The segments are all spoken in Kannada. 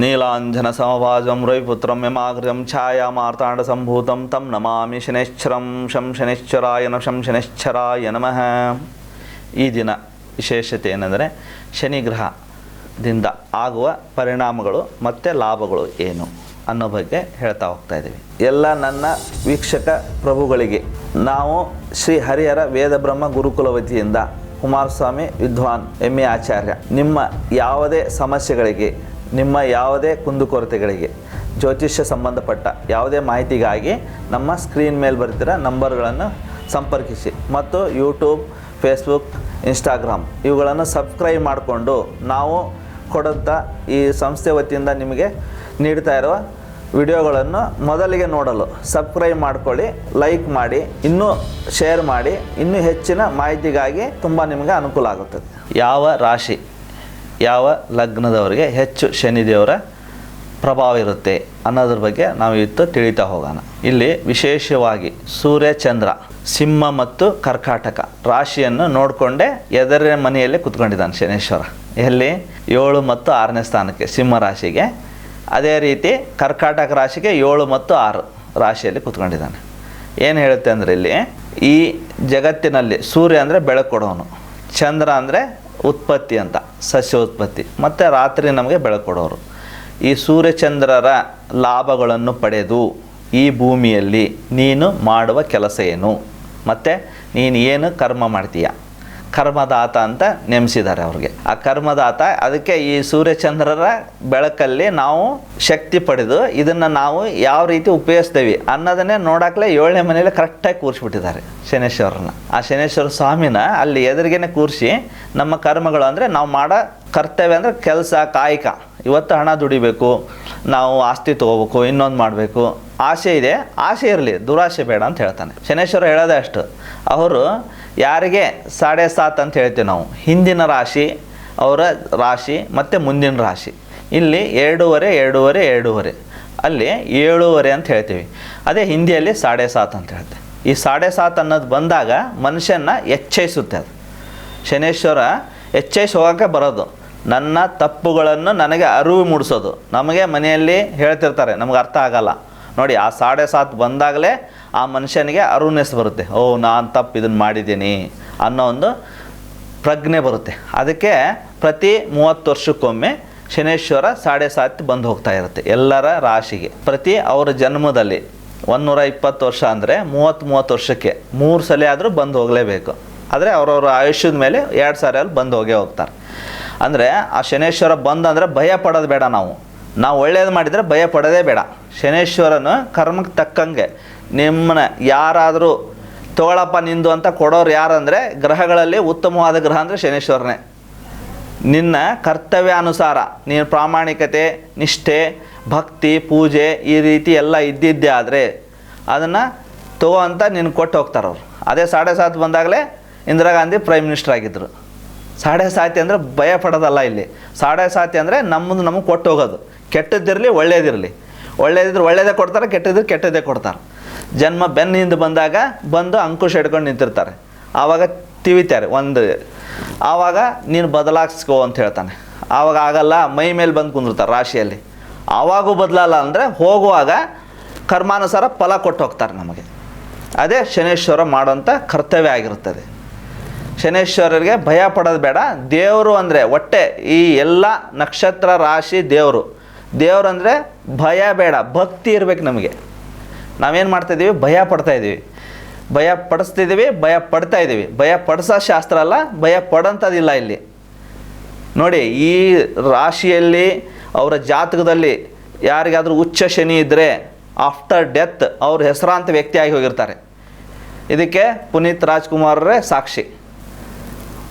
ನೀಲಾಂಜನ ಸಮಭಾಜಂ ರವಿಪುತ್ರಂ ಯಮಾಗ್ರಜಂ ಛಾಯಾ ಮಾರ್ತಾಂಡ ಸಂಭೂತಂ ತಂ ನಮಾಮಿ ಶನೈಶ್ಚರಂ ಶಂ ಶನೈಶ್ಚರಾಯ ನ ಶಂ ಶನೈಶ್ಚರಾಯ ನಮಃ. ಈ ದಿನ ವಿಶೇಷತೆ ಏನೆಂದರೆ ಶನಿಗ್ರಹದಿಂದ ಆಗುವ ಪರಿಣಾಮಗಳು ಮತ್ತು ಲಾಭಗಳು ಏನು ಅನ್ನೋ ಬಗ್ಗೆ ಹೇಳ್ತಾ ಹೋಗ್ತಾ ಇದ್ದೀವಿ. ಎಲ್ಲ ನನ್ನ ವೀಕ್ಷಕ ಪ್ರಭುಗಳಿಗೆ ನಾವು ಶ್ರೀ ಹರಿಹರ ವೇದಬ್ರಹ್ಮ ಗುರುಕುಲ ವತಿಯಿಂದ ಕುಮಾರಸ್ವಾಮಿ ವಿದ್ವಾನ್ ಎಂ ಆಚಾರ್ಯ ನಿಮ್ಮ ಯಾವುದೇ ಸಮಸ್ಯೆಗಳಿಗೆ ನಿಮ್ಮ ಯಾವುದೇ ಕುಂದುಕೊರತೆಗಳಿಗೆ, ಜ್ಯೋತಿಷ್ಯ ಸಂಬಂಧಪಟ್ಟ ಯಾವುದೇ ಮಾಹಿತಿಗಾಗಿ ನಮ್ಮ ಸ್ಕ್ರೀನ್ ಮೇಲೆ ಬರ್ತಿರೋ ನಂಬರ್ಗಳನ್ನು ಸಂಪರ್ಕಿಸಿ. ಮತ್ತು ಯೂಟ್ಯೂಬ್, ಫೇಸ್ಬುಕ್, ಇನ್ಸ್ಟಾಗ್ರಾಮ್ ಇವುಗಳನ್ನು ಸಬ್ಸ್ಕ್ರೈಬ್ ಮಾಡಿಕೊಂಡು ನಾವು ಕೊಡಂಥ ಈ ಸಂಸ್ಥೆ ವತಿಯಿಂದ ನಿಮಗೆ ನೀಡ್ತಾ ಇರುವ ವಿಡಿಯೋಗಳನ್ನು ಮೊದಲಿಗೆ ನೋಡಲು ಸಬ್ಸ್ಕ್ರೈಬ್ ಮಾಡ್ಕೊಳ್ಳಿ, ಲೈಕ್ ಮಾಡಿ, ಇನ್ನೂ ಶೇರ್ ಮಾಡಿ, ಇನ್ನೂ ಹೆಚ್ಚಿನ ಮಾಹಿತಿಗಾಗಿ ತುಂಬ ನಿಮಗೆ ಅನುಕೂಲ ಆಗುತ್ತದೆ. ಯಾವ ರಾಶಿ? ಯಾವ ಲಗ್ನದವರಿಗೆ ಹೆಚ್ಚು ಶನಿದೇವರ ಪ್ರಭಾವ ಇರುತ್ತೆ ಅನ್ನೋದ್ರ ಬಗ್ಗೆ ನಾವು ಇತ್ತು ತಿಳಿತಾ ಹೋಗೋಣ. ಇಲ್ಲಿ ವಿಶೇಷವಾಗಿ ಸೂರ್ಯ ಚಂದ್ರ, ಸಿಂಹ ಮತ್ತು ಕರ್ಕಾಟಕ ರಾಶಿಯನ್ನು ನೋಡಿಕೊಂಡೆ ಎದರಿನ ಮನೆಯಲ್ಲೇ ಕುತ್ಕೊಂಡಿದ್ದಾನೆ ಶನೇಶ್ವರ. ಎಲ್ಲಿ? ಏಳು ಮತ್ತು ಆರನೇ ಸ್ಥಾನಕ್ಕೆ ಸಿಂಹ ರಾಶಿಗೆ. ಅದೇ ರೀತಿ ಕರ್ಕಾಟಕ ರಾಶಿಗೆ ಏಳು ಮತ್ತು ಆರು ರಾಶಿಯಲ್ಲಿ ಕುತ್ಕೊಂಡಿದ್ದಾನೆ. ಏನು ಹೇಳುತ್ತೆ ಅಂದರೆ ಇಲ್ಲಿ ಈ ಜಗತ್ತಿನಲ್ಲಿ ಸೂರ್ಯ ಅಂದರೆ ಬೆಳಕು ಕೊಡೋನು. ಚಂದ್ರ ಅಂದರೆ ಉತ್ಪತ್ತಿ ಅಂತ ಸಸ್ಯ ಉತ್ಪತ್ತಿ ಮತ್ತು ರಾತ್ರಿ ನಮಗೆ ಬೆಳಕೊಡೋರು. ಈ ಸೂರ್ಯಚಂದ್ರರ ಲಾಭಗಳನ್ನು ಪಡೆದು ಈ ಭೂಮಿಯಲ್ಲಿ ನೀನು ಮಾಡುವ ಕೆಲಸ ಏನು? ಮತ್ತು ನೀನು ಏನು ಕರ್ಮ ಮಾಡ್ತೀಯ? ಕರ್ಮದಾತ ಅಂತ ನೇಮಿಸಿದ್ದಾರೆ ಅವ್ರಿಗೆ. ಆ ಕರ್ಮದಾತ ಅದಕ್ಕೆ ಈ ಸೂರ್ಯಚಂದ್ರರ ಬೆಳಕಲ್ಲಿ ನಾವು ಶಕ್ತಿ ಪಡೆದು ಇದನ್ನು ನಾವು ಯಾವ ರೀತಿ ಉಪಯೋಗಿಸ್ತೇವೆ ಅನ್ನೋದನ್ನೇ ನೋಡಕ್ಲೆ ಏಳನೇ ಮನೆಯಲ್ಲಿ ಕರೆಕ್ಟಾಗಿ ಕೂರಿಸ್ಬಿಟ್ಟಿದ್ದಾರೆ ಶನೇಶ್ವರನ ಆ ಶನೇಶ್ವರ ಸ್ವಾಮಿನ ಅಲ್ಲಿ ಎದುರಿಗೇನೆ ಕೂರಿಸಿ ನಮ್ಮ ಕರ್ಮಗಳು ಅಂದರೆ ನಾವು ಮಾಡೋ ಕರ್ತವ್ಯ ಅಂದರೆ ಕೆಲಸ, ಕಾಯಕ. ಇವತ್ತು ಹಣ ದುಡಿಬೇಕು, ನಾವು ಆಸ್ತಿ ತೊಗೋಬೇಕು, ಇನ್ನೊಂದು ಮಾಡಬೇಕು. ಆಸೆ ಇದೆ. ಆಸೆ ಇರಲಿ, ದುರಾಸೆ ಬೇಡ ಅಂತ ಹೇಳ್ತಾನೆ. ಶನೇಶ್ವರ ಹೇಳೋದೇ ಅಷ್ಟು. ಅವರು ಯಾರಿಗೆ? ಸಾಡೆ ಸಾತ್ ಅಂತ ಹೇಳ್ತೀವಿ ನಾವು. ಹಿಂದಿನ ರಾಶಿ, ಅವರ ರಾಶಿ ಮತ್ತು ಮುಂದಿನ ರಾಶಿ. ಇಲ್ಲಿ ಎರಡೂವರೆ ಎರಡೂವರೆ ಎರಡೂವರೆ. ಅಲ್ಲಿ ಏಳೂವರೆ ಅಂತ ಹೇಳ್ತೀವಿ. ಅದೇ ಹಿಂದಿಯಲ್ಲಿ ಸಾಡೆ ಸಾತ್ ಅಂತ ಹೇಳ್ತೇವೆ. ಈ ಸಾಡೆ ಸಾತ್ ಅನ್ನೋದು ಬಂದಾಗ ಮನುಷ್ಯನ ಎಚ್ಚರಿಸುತ್ತೆ ಅದು. ಶನೇಶ್ವರ ಎಚ್ಚರಿಸಿ ಹೋಗೋಕ್ಕೆ ಬರೋದು. ನನ್ನ ತಪ್ಪುಗಳನ್ನು ನನಗೆ ಅರಿವು ಮೂಡಿಸೋದು. ನಮಗೆ ಮನೆಯಲ್ಲಿ ಹೇಳ್ತಿರ್ತಾರೆ, ನಮಗೆ ಅರ್ಥ ಆಗಲ್ಲ. ನೋಡಿ, ಆ ಸಾಡೆ ಸಾತ್ ಬಂದಾಗಲೇ ಆ ಮನುಷ್ಯನಿಗೆ ಅರುಣೆಸ್ ಬರುತ್ತೆ. ಓ, ನಾನು ತಪ್ಪು ಇದನ್ನು ಮಾಡಿದ್ದೀನಿ ಅನ್ನೋ ಒಂದು ಪ್ರಜ್ಞೆ ಬರುತ್ತೆ. ಅದಕ್ಕೆ ಪ್ರತಿ ಮೂವತ್ತು ವರ್ಷಕ್ಕೊಮ್ಮೆ ಶನೇಶ್ವರ ಸಾಡೆ ಸಾತ್ ಬಂದು ಹೋಗ್ತಾ ಇರುತ್ತೆ ಎಲ್ಲರ ರಾಶಿಗೆ. ಪ್ರತಿ ಅವರ ಜನ್ಮದಲ್ಲಿ ಒಂದೂರ ಇಪ್ಪತ್ತು ವರ್ಷ ಅಂದರೆ ಮೂವತ್ತು ಮೂವತ್ತು ವರ್ಷಕ್ಕೆ ಮೂರು ಸಲ ಆದರೂ ಬಂದು ಹೋಗಲೇಬೇಕು. ಆದರೆ ಅವರವ್ರ ಆಯುಷ್ಯದ ಮೇಲೆ ಎರಡು ಸಾರಿ ಅಲ್ಲಿ ಬಂದು ಹೋಗೇ ಹೋಗ್ತಾರೆ. ಅಂದರೆ ಆ ಶನೇಶ್ವರ ಬಂದಂದರೆ ಭಯ ಪಡೋದು ಬೇಡ ನಾವು. ನಾವು ಒಳ್ಳೇದು ಮಾಡಿದರೆ ಭಯ ಪಡೋದೇ ಬೇಡ. ಶನೇಶ್ವರನು ಕರ್ಮಕ್ಕೆ ತಕ್ಕಂಗೆ ನಿಮ್ಮನ್ನ ಯಾರಾದರೂ ತಗೊಳಪ್ಪ ನಿಂದು ಅಂತ ಕೊಡೋರು ಯಾರಂದರೆ ಗ್ರಹಗಳಲ್ಲಿ ಉತ್ತಮವಾದ ಗ್ರಹ ಅಂದರೆ ಶನೇಶ್ವರನೇ. ನಿನ್ನ ಕರ್ತವ್ಯಾನುಸಾರ, ನೀನು ಪ್ರಾಮಾಣಿಕತೆ, ನಿಷ್ಠೆ, ಭಕ್ತಿ, ಪೂಜೆ ಈ ರೀತಿ ಎಲ್ಲ ಇದ್ದಿದ್ದೇ ಆದರೆ ಅದನ್ನು ತಗೋ ಅಂತ ನಿನ್ಗೆ ಕೊಟ್ಟು ಹೋಗ್ತಾರೆ ಅವ್ರು. ಅದೇ ಸಾಡೆ ಸಾತ್ ಬಂದಾಗಲೇ ಇಂದಿರಾ ಗಾಂಧಿ ಪ್ರೈಮ್ ಮಿನಿಸ್ಟರ್ ಆಗಿದ್ದರು ಸಾಡೆ ಸಾತಿ ಅಂದರೆ ಭಯ ಪಡೋದಲ್ಲ ಇಲ್ಲಿ. ಸಾಡೆ ಸಾತಿ ಅಂದರೆ ನಮ್ಮದು ನಮಗೆ ಕೊಟ್ಟು ಹೋಗೋದು. ಕೆಟ್ಟದ್ದಿರಲಿ ಒಳ್ಳೇದಿರಲಿ. ಒಳ್ಳೇದಿದ್ರೆ ಒಳ್ಳೇದೇ ಕೊಡ್ತಾರೆ ಕೆಟ್ಟದಿದ್ರೆ ಕೆಟ್ಟದ್ದೇ ಕೊಡ್ತಾರೆ. ಜನ್ಮ ಬೆನ್ನಿಂದ ಬಂದಾಗ ಬಂದು ಅಂಕುಶ ಹಿಡ್ಕೊಂಡು ನಿಂತಿರ್ತಾರೆ. ಆವಾಗ ತಿವಿತಾರೆ, ಒಂದು, ಆವಾಗ ನೀನು ಬದಲಾಗಿಸ್ಕೋ ಅಂತ ಹೇಳ್ತಾನೆ. ಆವಾಗ ಆಗಲ್ಲ, ಮೈ ಮೇಲೆ ಬಂದು ಕುಂದಿರ್ತಾರೆ ರಾಶಿಯಲ್ಲಿ. ಆವಾಗೂ ಬದಲಲ್ಲ ಅಂದರೆ ಹೋಗುವಾಗ ಕರ್ಮಾನುಸಾರ ಫಲ ಕೊಟ್ಟು ಹೋಗ್ತಾರೆ ನಮಗೆ. ಅದೇ ಶನೇಶ್ವರ ಮಾಡೋಂಥ ಕರ್ತವ್ಯ ಆಗಿರುತ್ತದೆ. ಶನೇಶ್ವರರಿಗೆ ಭಯ ಪಡೋದು ಬೇಡ. ದೇವರು ಅಂದರೆ ಒಟ್ಟೆ ಈ ಎಲ್ಲ ನಕ್ಷತ್ರ ರಾಶಿ ದೇವರು. ದೇವರು ಅಂದರೆ ಭಯ ಬೇಡ, ಭಕ್ತಿ ಇರಬೇಕು ನಮಗೆ. ನಾವೇನು ಮಾಡ್ತಾಯಿದ್ದೀವಿ ಭಯ ಪಡ್ತಾ ಇದ್ದೀವಿ. ಭಯ ಪಡಿಸ್ತಿದ್ದೀವಿ, ಭಯ ಪಡ್ತಾ ಇದ್ದೀವಿ. ಭಯ ಪಡಿಸೋ ಶಾಸ್ತ್ರ ಅಲ್ಲ, ಭಯ ಪಡೋಂಥದ್ದಿಲ್ಲ ಇಲ್ಲಿ ನೋಡಿ, ಈ ರಾಶಿಯಲ್ಲಿ, ಅವರ ಜಾತಕದಲ್ಲಿ ಯಾರಿಗಾದರೂ ಉಚ್ಚ ಶನಿ ಇದ್ದರೆ ಆಫ್ಟರ್ ಡೆತ್ ಅವ್ರ ಹೆಸರಾಂತ ವ್ಯಕ್ತಿಯಾಗಿ ಹೋಗಿರ್ತಾರೆ. ಇದಕ್ಕೆ ಪುನೀತ್ ರಾಜ್ಕುಮಾರರೇ ಸಾಕ್ಷಿ.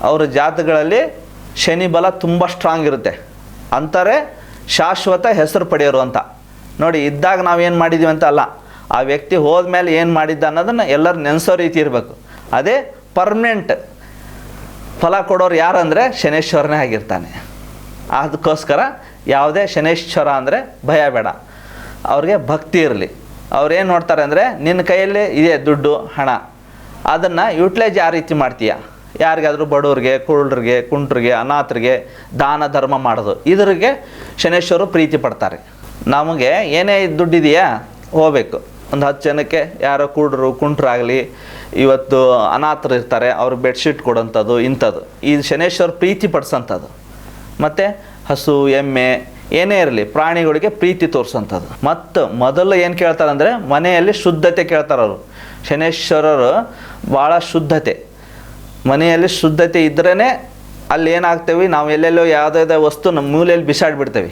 ಅವರ ಜಾತಕಗಳಲ್ಲಿ ಶನಿ ಬಲ ತುಂಬ ಸ್ಟ್ರಾಂಗ್ ಇರುತ್ತೆ. ಅಂತಾರೆ ಶಾಶ್ವತ ಹೆಸರು ಪಡೆಯೋರು ಅಂತ. ನೋಡಿ, ಇದ್ದಾಗ ನಾವೇನು ಮಾಡಿದ್ದೀವಿ ಅಂತ ಅಲ್ಲ. ಆ ವ್ಯಕ್ತಿ ಹೋದ್ಮೇಲೆ ಏನು ಮಾಡಿದ್ದ ಅನ್ನೋದನ್ನು ಎಲ್ಲರೂ ನೆನೆಸೋ ರೀತಿ ಇರಬೇಕು. ಅದೇ ಪರ್ಮನೆಂಟ್ ಫಲ ಕೊಡೋರು ಯಾರಂದರೆ ಶನೇಶ್ವರನೇ ಆಗಿರ್ತಾನೆ. ಅದಕ್ಕೋಸ್ಕರ ಯಾವುದೇ ಶನೇಶ್ವರ ಅಂದರೆ ಭಯ ಬೇಡ. ಅವ್ರಿಗೆ ಭಕ್ತಿ ಇರಲಿ. ಅವ್ರೇನು ನೋಡ್ತಾರೆ ಅಂದರೆ ನಿನ್ನ ಕೈಯಲ್ಲಿ ಇದೆ ದುಡ್ಡು, ಹಣ. ಅದನ್ನು ಯೂಟಿಲೈಜ್ ಯಾವ ರೀತಿ ಮಾಡ್ತೀಯ? ಯಾರಿಗಾದರೂ ಬಡವ್ರಿಗೆ, ಕುರುಡ್ರಿಗೆ, ಕುಂಟ್ರಿಗೆ, ಅನಾಥರಿಗೆ ದಾನ, ಧರ್ಮ ಮಾಡೋದು. ಇದ್ರಿಗೆ ಶನೇಶ್ವರು ಪ್ರೀತಿ ಪಡ್ತಾರೆ. ನಮಗೆ ಏನೇ ದುಡ್ಡಿದೆಯಾ, ಹೋಗ್ಬೇಕು. ಒಂದು ಹತ್ತು ಜನಕ್ಕೆ ಯಾರೋ ಕುಡ್ರು ಕುಂಟ್ರಾಗಲಿ ಇವತ್ತು ಅನಾಥರು ಇರ್ತಾರೆ, ಅವ್ರು ಬೆಡ್ಶೀಟ್ ಕೊಡೋಂಥದ್ದು, ಇಂಥದ್ದು. ಈ ಶನೇಶ್ವರ ಪ್ರೀತಿ ಪಡಿಸೋಂಥದ್ದು. ಮತ್ತು ಹಸು, ಎಮ್ಮೆ, ಏನೇ ಇರಲಿ, ಪ್ರಾಣಿಗಳಿಗೆ ಪ್ರೀತಿ ತೋರಿಸೋಂಥದ್ದು. ಮತ್ತು ಮೊದಲು ಏನು ಕೇಳ್ತಾರೆ ಅಂದರೆ ಮನೆಯಲ್ಲಿ ಶುದ್ಧತೆ ಕೇಳ್ತಾರೆ ಅವರು. ಶನೇಶ್ವರರು ಭಾಳ ಶುದ್ಧತೆ. ಮನೆಯಲ್ಲಿ ಶುದ್ಧತೆ ಇದ್ರೇ ಅಲ್ಲಿ ಏನಾಗ್ತೇವೆ, ನಾವು ಎಲ್ಲೆಲ್ಲೋ ಯಾವುದೇ ವಸ್ತು ನಮ್ಮ ಮೂಲೆಯಲ್ಲಿ ಬಿಸಾಡ್ಬಿಡ್ತೇವೆ.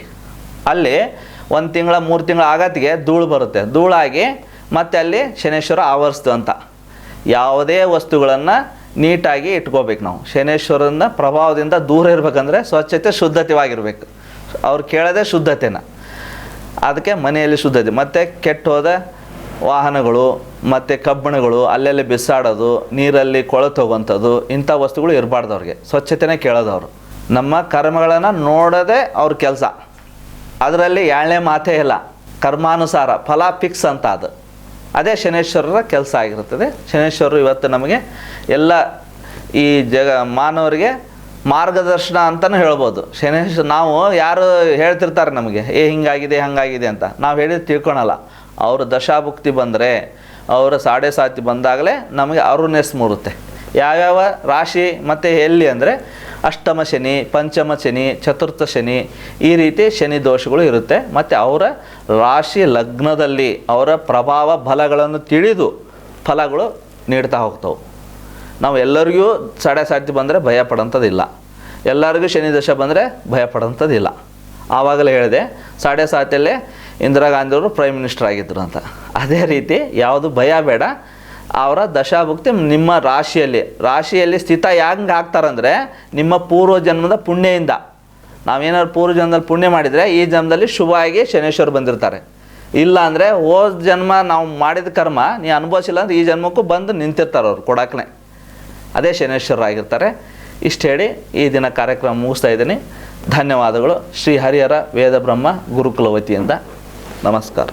ಅಲ್ಲಿ ಒಂದು ತಿಂಗಳ, ಮೂರು ತಿಂಗಳ ಆಗತ್ತಿಗೆ ಧೂಳು ಬರುತ್ತೆ. ಧೂಳಾಗಿ ಮತ್ತೆ ಅಲ್ಲಿ ಶನೇಶ್ವರ ಆವರಿಸ್ತು ಅಂತ. ಯಾವುದೇ ವಸ್ತುಗಳನ್ನು ನೀಟಾಗಿ ಇಟ್ಕೋಬೇಕು ನಾವು. ಶನೇಶ್ವರನ ಪ್ರಭಾವದಿಂದ ದೂರ ಇರಬೇಕಂದ್ರೆ ಸ್ವಚ್ಛತೆ, ಶುದ್ಧತೆವಾಗಿರಬೇಕು. ಅವ್ರು ಕೇಳೋದೇ ಶುದ್ಧತೆನ. ಅದಕ್ಕೆ ಮನೆಯಲ್ಲಿ ಶುದ್ಧತೆ. ಮತ್ತು ಕೆಟ್ಟೋದ ವಾಹನಗಳು, ಮತ್ತು ಕಬ್ಬಣಗಳು, ಅಲ್ಲೆಲ್ಲಿ ಬಿಸಾಡೋದು, ನೀರಲ್ಲಿ ಕೊಳೆತು ಹೋಗುವಂಥದ್ದು ಇಂಥ ವಸ್ತುಗಳು ಇರಬಾರ್ದು ಅವ್ರಿಗೆ. ಸ್ವಚ್ಛತೆನೇ ಕೇಳೋದು ಅವರು. ನಮ್ಮ ಕರ್ಮಗಳನ್ನು ನೋಡೋದೇ ಅವ್ರ ಕೆಲಸ. ಅದರಲ್ಲಿ ಏಳನೇ ಮಾತೇ ಇಲ್ಲ. ಕರ್ಮಾನುಸಾರ, ಫಲ ಫಿಕ್ಸ್ ಅಂತ ಅದು. ಅದೇ ಶನೇಶ್ವರರ ಕೆಲಸ ಆಗಿರುತ್ತದೆ ಶನೇಶ್ವರರು ಇವತ್ತು ನಮಗೆ ಎಲ್ಲ ಈ ಜಗ ಮಾನವರಿಗೆ ಮಾರ್ಗದರ್ಶನ ಅಂತಲೂ ಹೇಳ್ಬೋದು. ಶನೇಶ್ವರ, ನಾವು ಯಾರು ಹೇಳ್ತಿರ್ತಾರೆ ನಮಗೆ, ಏ, ಹಿಂಗಾಗಿದೆ, ಹಂಗಾಗಿದೆ ಅಂತ. ನಾವು ಹೇಳಿದ್ರೆ ತಿಳ್ಕೊಳಲ್ಲ. ಅವರು ದಶಾಭುಕ್ತಿ ಬಂದರೆ, ಅವರ ಸಾಡೆ ಸಾತಿ ಬಂದಾಗಲೇ ನಮಗೆ ಅರುಣೆಸ್ ಮೂರುತ್ತೆ. ಯಾವ್ಯಾವ ರಾಶಿ ಮತ್ತು ಎಲ್ಲಿ ಅಂದರೆ ಅಷ್ಟಮ ಶನಿ, ಪಂಚಮ ಶನಿ, ಚತುರ್ಥ ಶನಿ, ಈ ರೀತಿ ಶನಿ ದೋಷಗಳು ಇರುತ್ತೆ. ಮತ್ತು ಅವರ ರಾಶಿ ಲಗ್ನದಲ್ಲಿ ಅವರ ಪ್ರಭಾವ ಬಲಗಳನ್ನು ತಿಳಿದು ಫಲಗಳು ನೀಡ್ತಾ ಹೋಗ್ತವೆ. ನಾವು ಎಲ್ಲರಿಗೂ ಸಡೆ ಸಾಧ್ಯ ಬಂದರೆ ಭಯ ಪಡೋಂಥದ್ದಿಲ್ಲ ಎಲ್ಲರಿಗೂ ಶನಿ ದೋಷ ಬಂದರೆ ಭಯ ಪಡೋಂಥದ್ದಿಲ್ಲ ಆವಾಗಲೇ ಹೇಳಿದೆ, ಸಾಡೆ ಸಾತಿಯಲ್ಲೇ ಇಂದಿರಾ ಗಾಂಧಿಯವರು ಪ್ರೈಮ್ ಮಿನಿಸ್ಟರ್ ಆಗಿದ್ದರು ಅಂತ. ಅದೇ ರೀತಿ ಯಾವುದು ಭಯ ಬೇಡ ಅವರ ದಶಾಭುಕ್ತಿ ನಿಮ್ಮ ರಾಶಿಯಲ್ಲಿ. ರಾಶಿಯಲ್ಲಿ ಸ್ಥಿತ ಹೆಂಗೆ ಆಗ್ತಾರಂದರೆ ನಿಮ್ಮ ಪೂರ್ವ ಜನ್ಮದ ಪುಣ್ಯದಿಂದ. ನಾವೇನಾದ್ರು ಪೂರ್ವ ಜನ್ಮದಲ್ಲಿ ಪುಣ್ಯ ಮಾಡಿದರೆ ಈ ಜನ್ಮದಲ್ಲಿ ಆಗಿ ಶನೇಶ್ವರ ಬಂದಿರ್ತಾರೆ. ಇಲ್ಲ ಅಂದರೆ ಹೋದ ಜನ್ಮ ನಾವು ಮಾಡಿದ ಕರ್ಮ ನೀ ಅನುಭವಿಸಿಲ್ಲ ಅಂದರೆ ಈ ಜನ್ಮಕ್ಕೂ ಬಂದು ನಿಂತಿರ್ತಾರೆ ಅವ್ರು ಕೊಡಕ್ಕೆ ಅದೇ ಶನೇಶ್ವರರಾಗಿರ್ತಾರೆ ಇಷ್ಟು ಹೇಳಿ ಈ ದಿನ ಕಾರ್ಯಕ್ರಮ ಮುಗಿಸ್ತಾ ಇದ್ದೀನಿ. ಧನ್ಯವಾದಗಳು. ಶ್ರೀ ಹರಿಹರ ವೇದ ಬ್ರಹ್ಮ ಗುರುಕುಲ ವತಿಯಿಂದ ನಮಸ್ಕಾರ.